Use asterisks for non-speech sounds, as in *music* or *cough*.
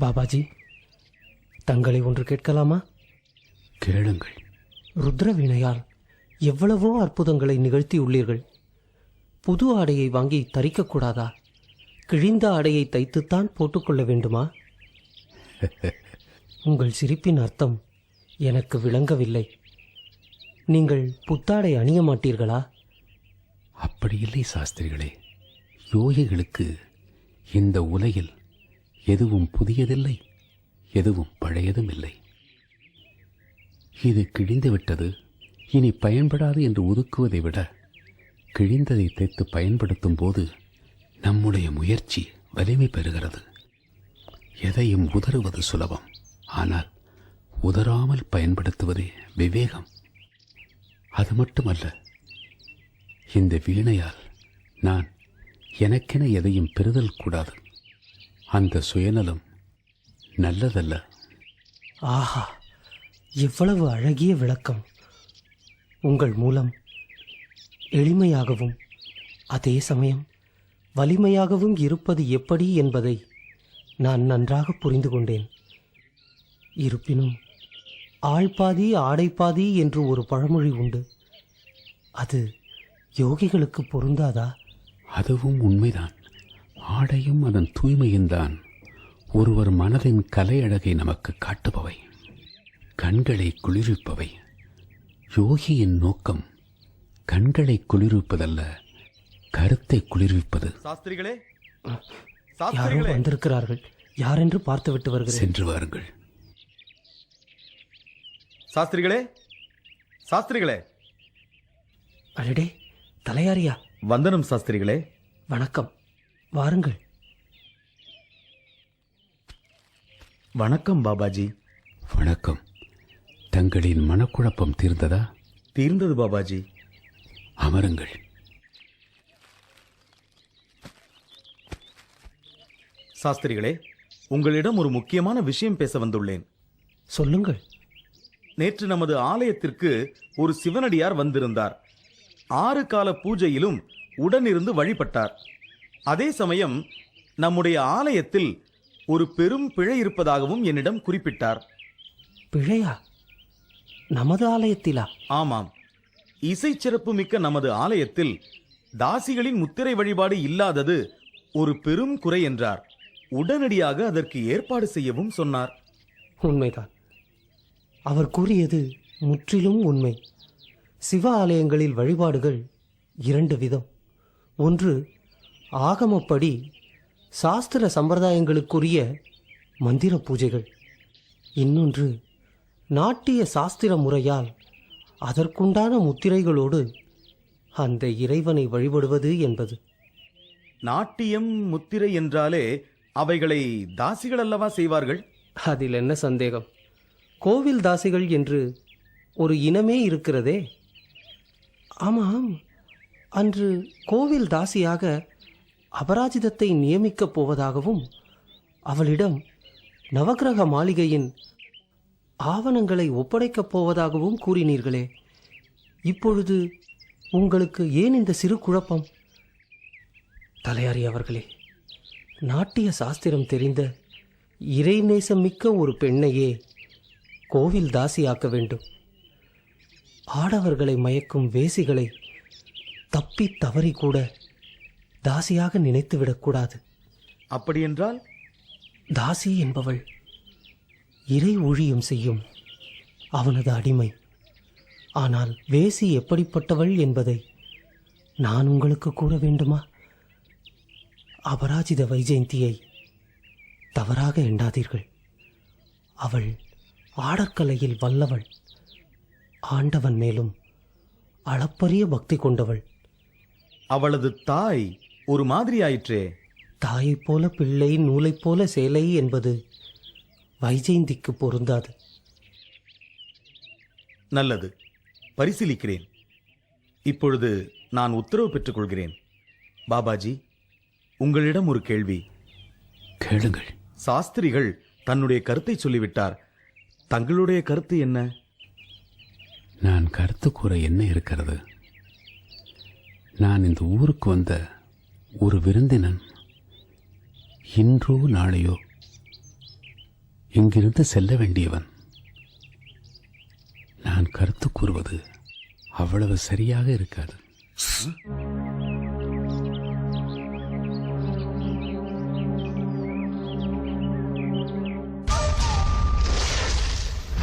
பாபாஜி தங்களை ஒன்று கேட்கலாமா? கேளுங்கள். ருத்ர வீணையால் எவ்வளவோ அற்புதங்களை நிகழ்த்தியுள்ளீர்கள். புது ஆடையை வாங்கி தரிக்கக்கூடாதா? கிழிந்த ஆடையை தைத்துத்தான் போட்டுக்கொள்ள வேண்டுமா? *laughs* உங்கள் சிரிப்பின் அர்த்தம் எனக்கு விளங்கவில்லை. நீங்கள் புத்தாடை அணிய மாட்டீர்களா? அப்படி இல்லை சாஸ்திரிகளே. யோகிகளுக்கு இந்த உலகில் எதுவும் புதியதில்லை எதுவும் பழையதும் இல்லை இது கிழிந்துவிட்டது இனி பயன்படாது என்று ஒதுக்குவதை விட கிழிந்ததை தைத்து பயன்படுத்தும் போது நம்முடைய முயற்சி வலிமை பெறுகிறது. எதையும் உதறுவது சுலபம் ஆனால் உதறாமல் பயன்படுத்துவதே விவேகம். அது மட்டுமல்ல இந்த வீணையால் நான் எனக்கென எதையும் பெறுதல் கூடாது. அந்த சுயநலம் நல்லதல்ல. ஆஹா எவ்வளவு அழகிய விளக்கம். உங்கள் மூலம் எளிமையாகவும் அதே சமயம் வலிமையாகவும் இருப்பது எப்படி என்பதை நான் நன்றாக புரிந்து கொண்டேன். இருப்பினும் ஆள் பாதி ஆடை பாதி என்று ஒரு பழமொழி உண்டு. அது யோகிகளுக்கு பொருந்தாதா? அதுவும் உண்மைதான். ஆடையும் அதன் தூய்மையும் தான் ஒருவர் மனதின் கலை அழகை நமக்கு காட்டுபவை கண்களை குளிர்விப்பவை. யோகியின் நோக்கம் கண்களை குளிர்விப்பதல்ல கருத்தை குளிர்விப்பது. சாஸ்திரிகளே யாரோ சாஸ்திரிகளே. வந்திருக்கிறார்கள். யாரென்று பார்த்துவிட்டு வருகிறேன். சென்று வாருங்கள். சாஸ்திரிகளே சாஸ்திரிகளே. அடடே தலையாரியா. வந்தனம் சாஸ்திரிகளே. வணக்கம். வாருங்கள். வணக்கம் பாபாஜி. வணக்கம். தங்களின் மனக்குழப்பம் தீர்ந்ததா? தீர்ந்தது பாபாஜி. அமருங்கள். சாஸ்திரிகளே உங்களிடம் ஒரு முக்கியமான விஷயம் பேச வந்துள்ளேன். சொல்லுங்கள். நேற்று நமது ஆலயத்திற்கு ஒரு சிவனடியார் வந்திருந்தார். ஆறு கால பூஜையிலும் உடனிருந்து வழிபட்டார். அதே சமயம் நம்முடைய ஆலயத்தில் ஒரு பெரும் பிழை இருப்பதாகவும் என்னிடம் குறிப்பிட்டார். பிழையா? நமது ஆலயத்திலா? ஆமாம். இசை சிறப்பு மிக்க நமது ஆலயத்தில் தாசிகளின் முத்திரை வழிபாடு இல்லாதது ஒரு பெரும் குறை என்றார். உடனடியாக அதற்கு ஏற்பாடு செய்யவும் சொன்னார். உண்மைதான். அவர் கூறியது முற்றிலும் உண்மை. சிவ ஆலயங்களில் வழிபாடுகள் இரண்டு விதம். ஒன்று ஆகமப்படி சாஸ்திர சம்பிரதாயங்களுக்குரிய மந்திர பூஜைகள். இன்னொன்று நாட்டிய சாஸ்திர முறையால் அதற்குண்டான முத்திரைகளோடு அந்த இறைவனை வழிபடுவது என்பது. நாட்டியம் முத்திரை என்றாலே அவைகளை தாசிகள் அல்லவா செய்வார்கள்? அதில் என்ன சந்தேகம்? கோவில் தாசிகள் என்று ஒரு இனமே இருக்கிறதே. ஆமாம் அன்று கோவில் தாசியாக அபராஜிதத்தை நியமிக்கப் போவதாகவும் அவளிடம் நவக்கிரக மாளிகையின் ஆவணங்களை ஒப்படைக்கப் போவதாகவும் கூறினீர்களே இப்பொழுது உங்களுக்கு ஏன் இந்த சிறு குழப்பம்? தலையாரி அவர்களே நாட்டிய சாஸ்திரம் தெரிந்த இறைநேசம் மிக்க ஒரு பெண்ணையே கோவில் தாசியாக்க வேண்டும். ஆடவர்களை மயக்கும் வேசிகளை தப்பி தவறி கூட தாசியாக நினைத்துவிடக்கூடாது அப்படியென்றால்? தாசி என்பவள் இறை ஊழியம் செய்யும் அவனது அடிமை. ஆனால் வேசி எப்படிப்பட்டவள் என்பதை நான் உங்களுக்கு கூற வேண்டுமா? அபராஜித வைஜெயந்தியை தவறாக எண்ணாதீர்கள். அவள் ஆடற்கலையில் வல்லவள். ஆண்டவன் மேலும் அளப்பரிய பக்தி கொண்டவள். அவளது தாய் ஒரு மாதிரி ஆயிற்றே தாயைப் போல பிள்ளை நூலைப் போல சேலை என்பது வைஜெயந்திக்கு பொருந்தாது. நல்லது. பரிசீலிக்கிறேன். இப்பொழுது நான் உத்தரவு பெற்றுக் கொள்கிறேன் பாபாஜி உங்களிடம் ஒரு கேள்வி. கேளுங்கள். சாஸ்திரிகள் தன்னுடைய கருத்தை சொல்லிவிட்டார். தங்களுடைய கருத்து என்ன? நான் கருத்து கூற என்ன இருக்கிறது? நான் இந்த ஊருக்கு வந்த ஒரு விருந்தினன் இன்றோ நாளையோ இங்கிருந்து செல்ல வேண்டியவன். நான் கருத்து கூறுவது அவ்வளவு சரியாக இருக்காது.